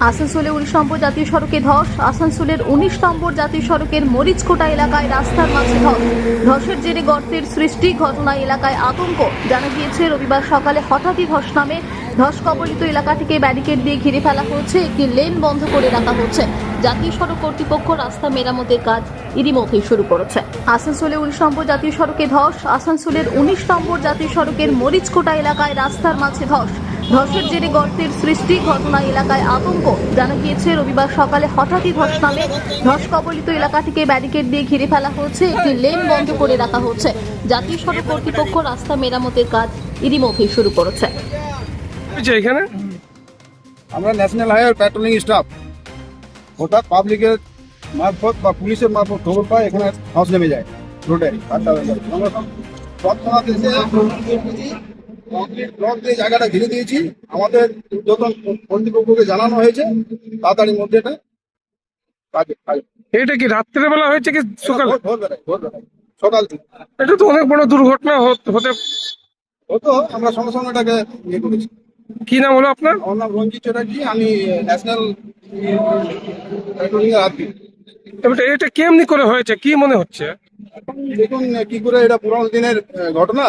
আসানসোলে উনিশ নম্বর জাতীয় সড়কে ধস, আসানসোলের উনিশ নম্বর জাতীয় সড়কের মরিচকোটা এলাকায় রাস্তার মাঝে ধস। ধসের জেরে গর্তের সৃষ্টি ঘটনায় এলাকায় আতঙ্ক। জানা গিয়েছে, রবিবার সকালে হঠাৎই ধস নামে। ধস কবলিত এলাকা থেকে ব্যারিকেড দিয়ে ঘিরে ফেলা হচ্ছে একটি লেন বন্ধ করে রাখা হচ্ছে জাতীয় সড়ক কর্তৃপক্ষ রাস্তা মেরামতের কাজ ইতিমধ্যেই শুরু করেছে। আসানসোলে উনিশ নম্বর জাতীয় সড়কে ধস, আসানসোলের উনিশ নম্বর জাতীয় সড়কের মরিচকোটা এলাকায় রাস্তার মাঝে ধস। ধসের জেরে গর্তের সৃষ্টি ঘটনা এলাকায় আতঙ্ক। জানা গিয়েছে রবিবার সকালে হঠাৎই ধস নামে ধস কবলিত এলাকা থেকে ব্যারিকেড দিয়ে ঘিরে ফেলা হচ্ছে একটি লেন বন্ধ করে রাখা হচ্ছে জাতীয় সড়ক কর্তৃপক্ষ রাস্তা মেরামতের কাজ ইতিমধ্যেই শুরু করেছে। এখানে? আমরা ন্যাশনাল হাইওয়ে প্যাট্রোলিং স্টাফ হঠাৎ পাবলিকের মারফত বা পুলিশের মারফত খবর পায় এখানে ধস নেমে যায়। রোডে। আমরা তৎক্ষণাৎ এসে কংক্রিট ব্লক দিয়ে জায়গাটা ঘিরে দিয়েছি। আমাদের যত কর্তৃপক্ষকে জানানো হয়েছে। তাড়াতাড়ির মধ্যে এটা এটা কি রাত্রের বেলা হয়েছে কি সকাল? সকাল থেকে। এটা তো অনেক বড় দুর্ঘটনা হত- হতে আমরা সঙ্গে সঙ্গে এটাকে ইয়ে করেছি। কি নাম হলো আপনার? আমার নাম রঞ্জিত চ্যাটার্জি আমি ন্যাশনাল এর এবার এটা কেমনি করে হয়েছে? কি মনে হচ্ছে? দেখুন কি করে এটা পুরোনো দিনের ঘটনা।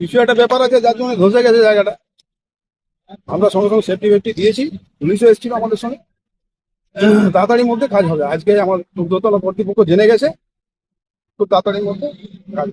কিছু একটা ব্যাপার আছে, যার জন্য ধসে গেছে জায়গাটা। আমরা সঙ্গে সঙ্গে সেফটি ফেফটি দিয়েছি, পুলিশও এসেছিল আমাদের সঙ্গে। তাড়াতাড়ির মধ্যে কাজ হবে। আজকে আমার দোতলা কর্তৃপক্ষ জেনে গেছে, খুব তাড়াতাড়ির মধ্যে কাজ।